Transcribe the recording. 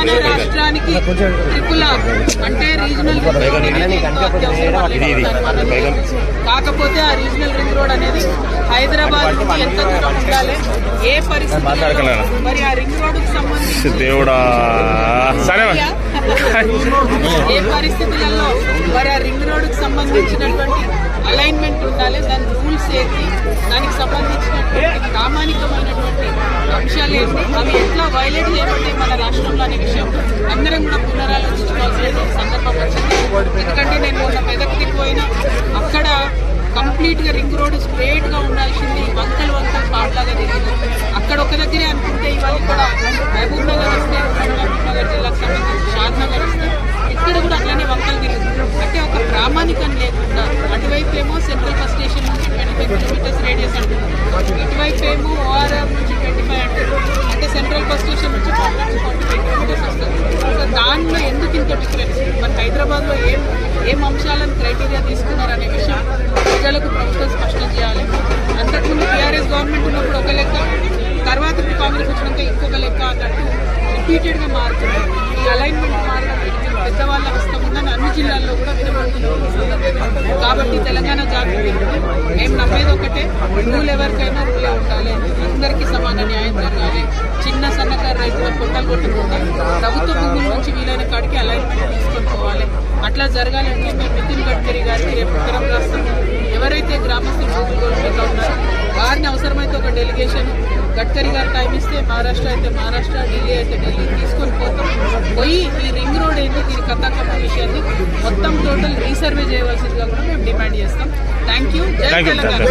తెలంగాణ రాష్ట్రానికి triple R అంటే regional. కాకపోతే ఆ రీజనల్ రింగ్ రోడ్ అనేది హైదరాబాద్ నుంచి ఎంత దూరం ఉండాలి ఏ పరిస్థితుల్లో మరి ఆ రింగ్ రోడ్కు సంబంధించి దేవుడా సరే. ఏ పరిస్థితులలో మరి ఆ రింగ్ రోడ్కు సంబంధించినటువంటి అలైన్మెంట్ ఉండాలి దాని రూల్స్ ఏంటి దానికి ప్రామాణికమైనటువంటి అంశాలు ఏంటి అవి ఎట్లా వైలేట్ చేయబడ్డాయి మన రాష్ట్రంలో అనే విషయం. అందరం కూడా పునరాలోచించుకోవాల్సిన సందర్భం వచ్చింది. ఎందుకంటే నేను మొన్న మెదక్కి పోయినా అక్కడ కంప్లీట్గా రింగ్ రోడ్ స్ట్రేట్గా ఉండాల్సింది వంకలు వంకలు పాటలాగా తిరిగింది. అక్కడ ఒక దగ్గరే అనుకుంటే ఇవాళ ఇక్కడ మహబూబ్ నగర్ వస్తే మహబూబ్ నగర్ జిల్లాకు సంబంధించి షాద్ నగర్ వస్తే ఇక్కడ కూడా అట్లనే వంకలు తిరుగుతుంది అంటే ఒక ప్రామాణికం లేకుండా అటువైపు ఏమో సెంట్రల్ బస్ స్టేషన్ నుంచి ట్వంటీ ఫైవ్ కిలోమీటర్స్ రేడియస్ అంటున్నారు. ఇటువైపు ఏమో ఓఆర్ఆర్ నుంచి ట్వంటీ ఫైవ్ అంటారు అంటే సెంట్రల్ బస్ స్టేషన్ నుంచి ఫార్టీ ఫైవ్ కిలోమీటర్స్ వస్తుంది సో దానిలో ఎందుకు ఇంత డిఫరెన్స్ మరి హైదరాబాద్లో ఏం ఏం అంశాలను క్రైటీరియా తీసుకున్నారనే విషయం ప్రజలకు ప్రభుత్వం స్పష్టం చేయాలి. అంతకుముందు టీఆర్ఎస్ గవర్నమెంట్ ఉన్నప్పుడు ఒక లెక్క తర్వాత కాంగ్రెస్ వచ్చినాక ఇంకొక లెక్క అన్నట్టు రిపీటెడ్గా మారుతుంది ఈ అలైన్మెంట్ మారడం పెద్దవాళ్ళ హస్తం ఉందని అన్ని జిల్లాల్లో కూడా కాబట్టి తెలంగాణ జాగృతి మేము నమ్మేది ఒకటే రూల్ ఎవరికైనా రూలే ఉండాలి. అందరికీ సమాన న్యాయం జరగాలి. చిన్న సన్నకారు రైతులు కొట్టలు కొట్టకుండా ప్రభుత్వ భూముల నుంచి వీలైన కాడికి అలైన్మెంట్ అట్లా జరగాలంటే మేము నితిన్ గడ్కరీ గారికి రేపు ఉత్తరం రాస్తాం ఎవరైతే గ్రామస్తులు కోల్పోతా ఉన్నారో వారిని అవసరమైతే ఒక డెలిగేషన్ గడ్కరీ గారు టైం ఇస్తే మహారాష్ట్ర అయితే మహారాష్ట్ర ఢిల్లీ అయితే ఢిల్లీ తీసుకొని పోతాం. పోయి ఈ రింగ్ రోడ్ ఏంటి దీని కథాకథ విషయాన్ని మొత్తం టోటల్ రీసర్వే చేయవలసిందిగా కూడా మేము డిమాండ్ చేస్తాం. థ్యాంక్ యూ జై తెలంగాణ.